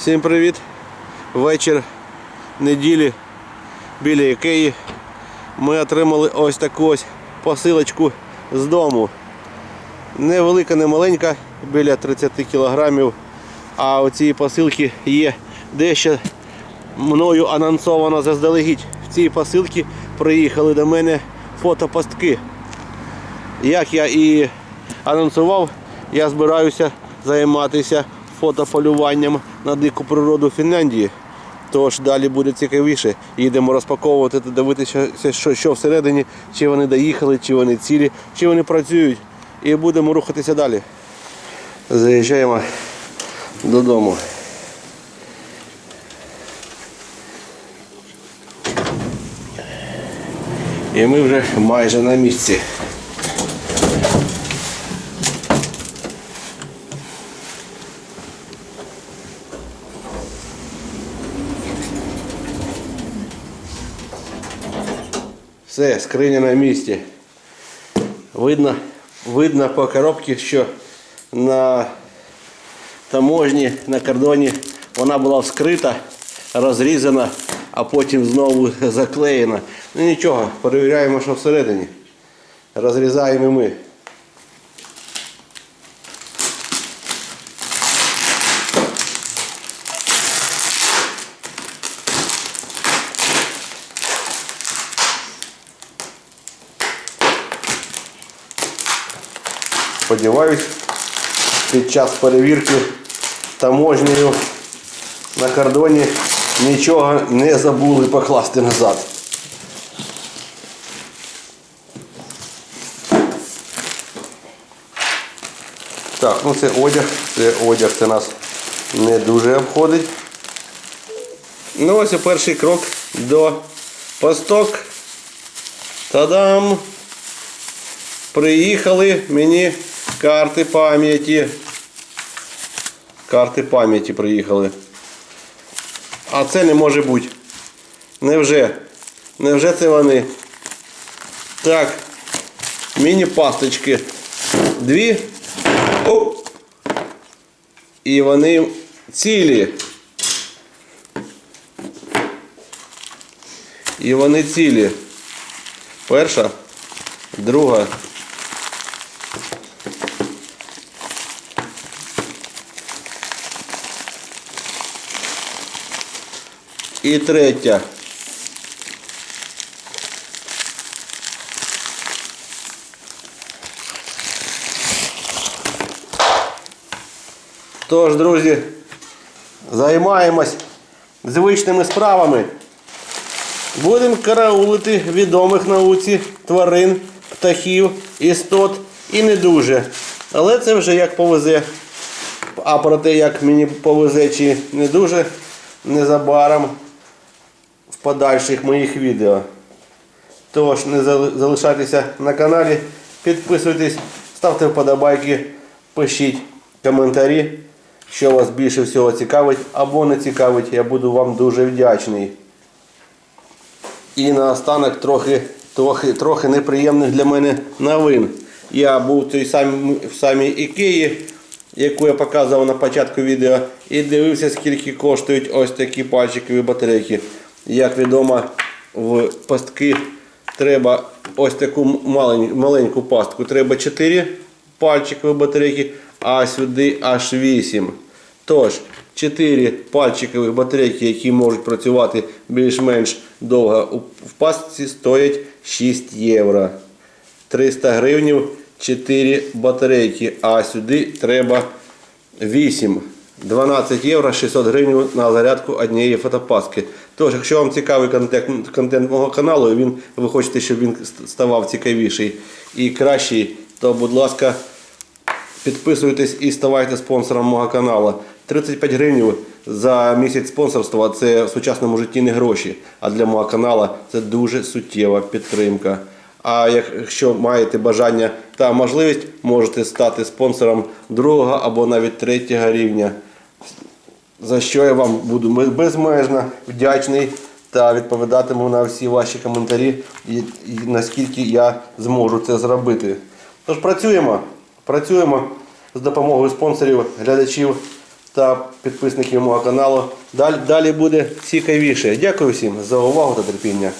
Всім привіт! Вечір неділі біля Ікеї ми отримали ось таку ось посилочку з дому. Невелика, не маленька, біля 30 кілограмів. А у цій посилці є дещо мною анонсовано заздалегідь. В цій посилці приїхали до мене фотопостки. Як я і анонсував, я збираюся займатися фотополюванням на дику природу Фінляндії. Тож далі буде цікавіше. Їдемо розпаковувати та дивитися, що, що всередині, чи вони доїхали, чи вони цілі, чи вони працюють. І будемо рухатися далі. Заїжджаємо додому. І ми вже майже на місці. Все, скриня на місці. Видно, видно по коробці, що на таможні, на кордоні вона була вскрита, розрізана, а потім знову заклеєна. Ну нічого, перевіряємо, що всередині. Розрізаємо ми. Сподіваюсь, під час перевірки таможнею на кордоні нічого не забули покласти назад. Так, ну це одяг, це одяг це нас не дуже обходить. Ну ось перший крок до посток. Та-дам! Приїхали мені карти пам'яті. Карти пам'яті приїхали. А це не може бути. Невже? Невже це вони? Так. Міні-пасточки. Дві. Оп. І вони цілі. І вони цілі. Перша, друга. І третя. Тож, друзі, займаємось звичними справами. Будемо караулити відомих науці тварин, птахів, істот і не дуже. Але це вже як повезе. А про те, як мені повезе чи не дуже, незабаром подальших моїх відео. Тож не залишайтеся на каналі, підписуйтесь, ставте вподобайки, пишіть коментарі, що вас більше всього цікавить або не цікавить. Я буду вам дуже вдячний. І наостанок трохи, трохи, трохи неприємних для мене новин. Я був той самій, в самій Ікеї, яку я показував на початку відео, і дивився, скільки коштують ось такі пальчикові батарейки. Як відомо, в пастки треба ось таку маленьку пастку. Треба 4 пальчикові батарейки, а сюди аж 8. Тож, 4 пальчикові батарейки, які можуть працювати більш-менш довго в пастці, стоять 6 євро. 300 гривнів 4 батарейки, а сюди треба 8. 12 євро 600 гривень на зарядку однієї фотопаски. Тож, якщо вам цікавий контент, контент мого каналу, і він, ви хочете, щоб він ставав цікавіший і кращий, то будь ласка, підписуйтесь і ставайте спонсором мого каналу. 35 гривень за місяць спонсорства це в сучасному житті не гроші, а для мого каналу це дуже суттєва підтримка. А якщо маєте бажання та можливість, можете стати спонсором другого або навіть третього рівня. За що я вам буду безмежно вдячний та відповідатиму на всі ваші коментарі, і, і наскільки я зможу це зробити. Тож працюємо, працюємо з допомогою спонсорів, глядачів та підписників мого каналу. Далі, далі буде цікавіше. Дякую всім за увагу та терпіння.